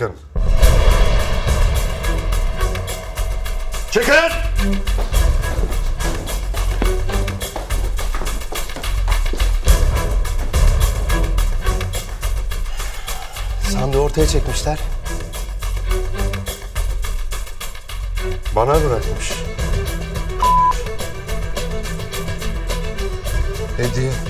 Çıkarın. Çıkın! Sandığı ortaya çekmişler. Bana bırakmış. Hediye.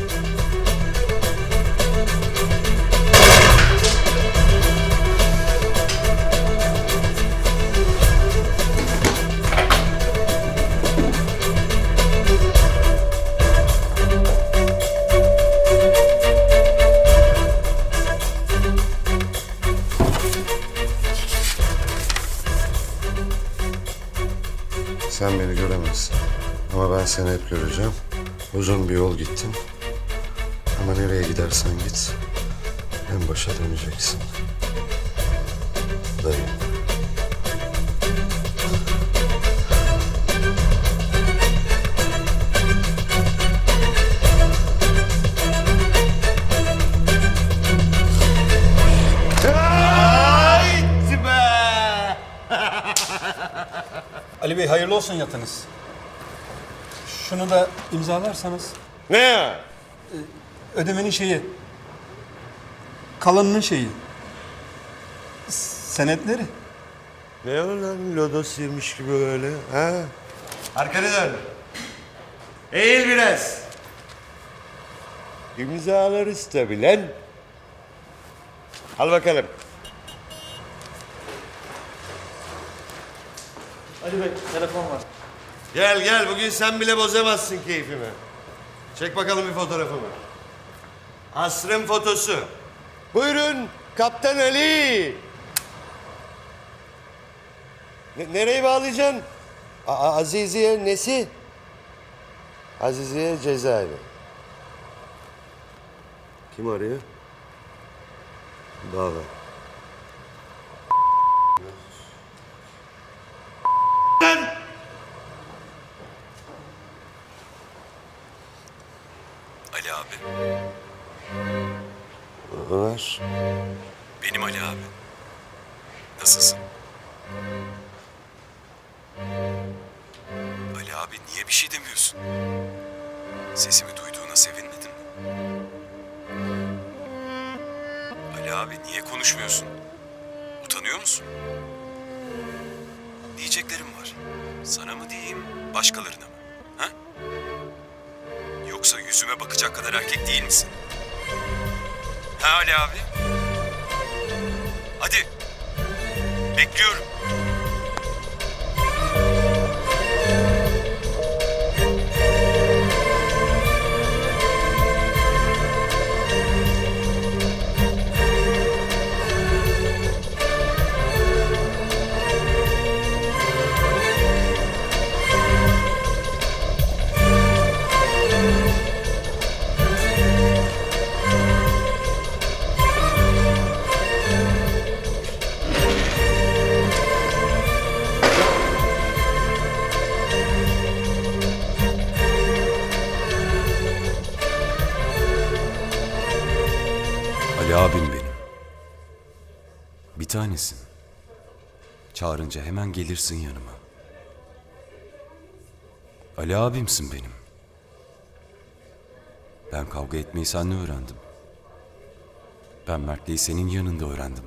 Sen beni göremezsin. Ama ben seni hep göreceğim. Uzun bir yol gittin. Ama nereye gidersen git. En başa döneceksin. Dayı. Bey hayırlı olsun yatınız. Şunu da imzalarsanız Ne ya? ödemenin şeyi. Kalanının şeyi. Senetleri. Ne o lan lodos yemiş gibi öyle ha? Arkanı dön. Eğil biraz. İmzalarız tabii lan. Al bakalım. Ali Bey telefon var. Gel gel bugün sen bile bozamazsın keyfimi. Çek bakalım bir fotoğrafımı. Asrın fotosu. Buyurun Kaptan Ali. Ne- nereye bağlayacaksın? A- Aziziye nesi? Aziziye cezaevi. Kim arıyor? Bağla. Ali abi. Ömer. Benim Ali abi. Nasılsın? Ali abi niye bir şey demiyorsun? Sesimi duyduğuna sevinmedin mi? Ali abi niye konuşmuyorsun? Utanıyor musun? Diyeceklerim var. Sana mı diyeyim, başkalarına mı? Yoksa yüzüme bakacak kadar erkek değil misin? Ha Ali abi? Hadi. Bekliyorum. Tanesin. Çağırınca hemen gelirsin yanıma. Ali abimsin benim. Ben kavga etmeyi seninle öğrendim. Ben mertliği senin yanında öğrendim.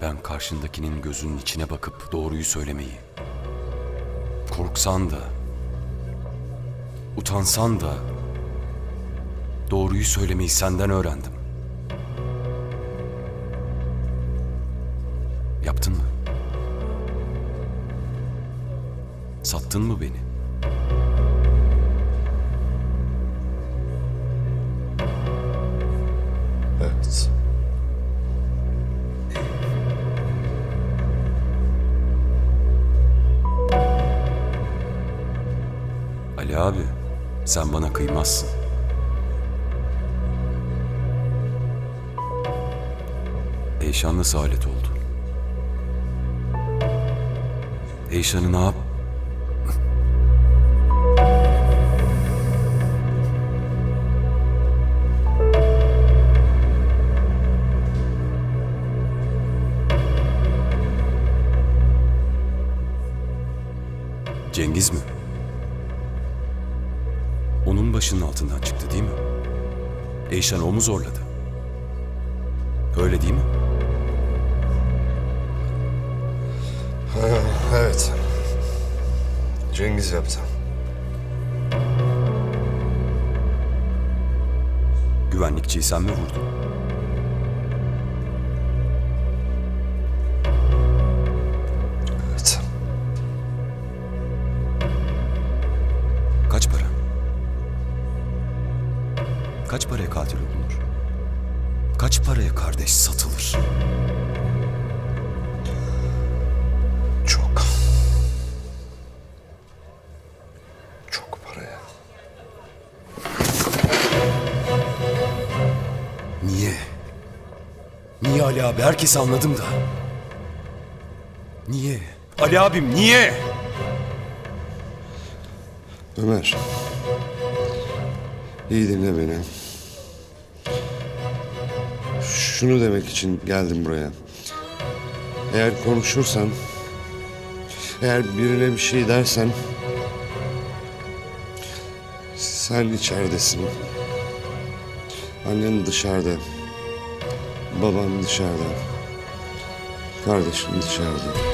Ben karşındakinin gözünün içine bakıp doğruyu söylemeyi. Korksan da, utansan da, doğruyu söylemeyi senden öğrendim. Sattın mı beni? Evet. Ali abi, sen bana kıymazsın. Eyşan nasıl alet oldu? Eyşan'ı ne yap? Cengiz mi? Onun başının altından çıktı değil mi? Eyşan o mu zorladı? Öyle değil mi? Evet. Cengiz yaptı. Güvenlikçiyi sen mi vurdun? Katil olunur? Kaç paraya kardeş satılır? Çok. Çok paraya. Niye? Niye Ali abi? Herkes anladım da. Niye? Ali abim niye? Ömer. İyi dinle beni. Şunu demek için geldim buraya. Eğer konuşursan, eğer birine bir şey dersen, sen içeridesin. Annen dışarıda. Babam dışarıda. Kardeşim dışarıda.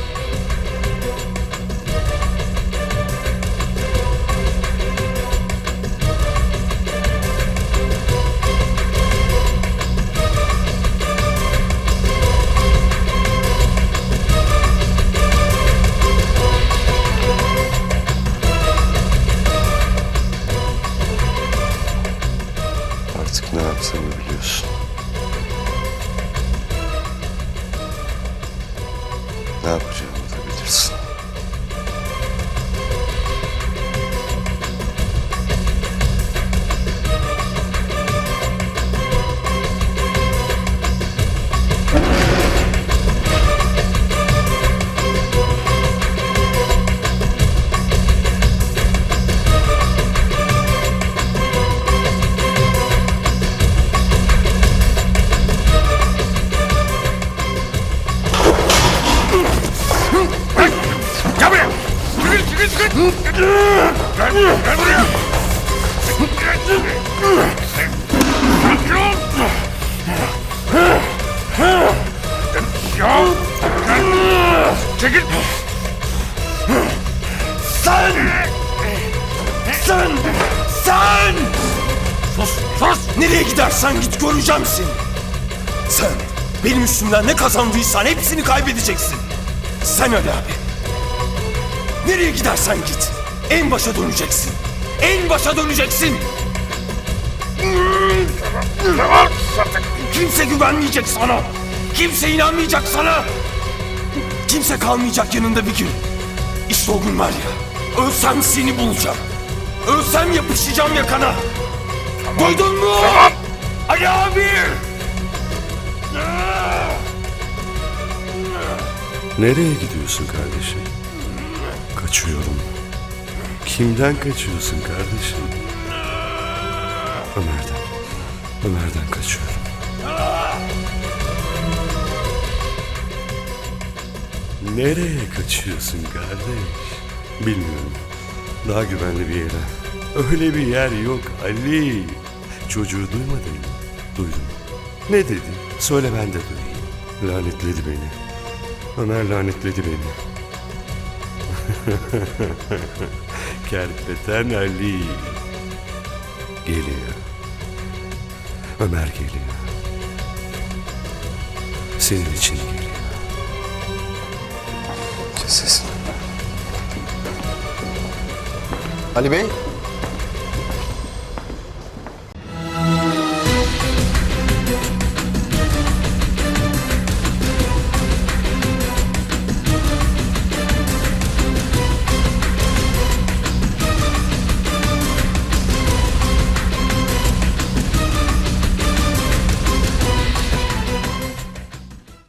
Ne yapacağımı da. Sen! Sen! Sen! Nereye gidersen git göreceğim. Sen benim üstümden ne kazandıysan hepsini kaybedeceksin. Sen Ali abi. Nereye gidersen git. En başa döneceksin. En başa döneceksin. Kimse güvenmeyecek sana. Kimse inanmayacak sana. Kimse kalmayacak yanında bir gün. İşte o gün var ya. Ölsem seni bulacağım. Ölsem yapışacağım yakana. Duydun mu? Ali abi! Nereye gidiyorsun kardeşim? Kaçıyorum. Kimden kaçıyorsun kardeşim? Ömer'den. Ömer'den kaçıyorum. Nereye kaçıyorsun kardeş? Bilmiyorum. Daha güvenli bir yere. Öyle bir yer yok Ali. Çocuğu duymadın mı? Duydum. Ne dedi? Söyle ben de duyayım. Lanetledi beni. Ömer lanetledi beni. Kerpeten Ali. Geliyor. Ömer geliyor. Senin için geliyor. Kes sesini. Ali Bey,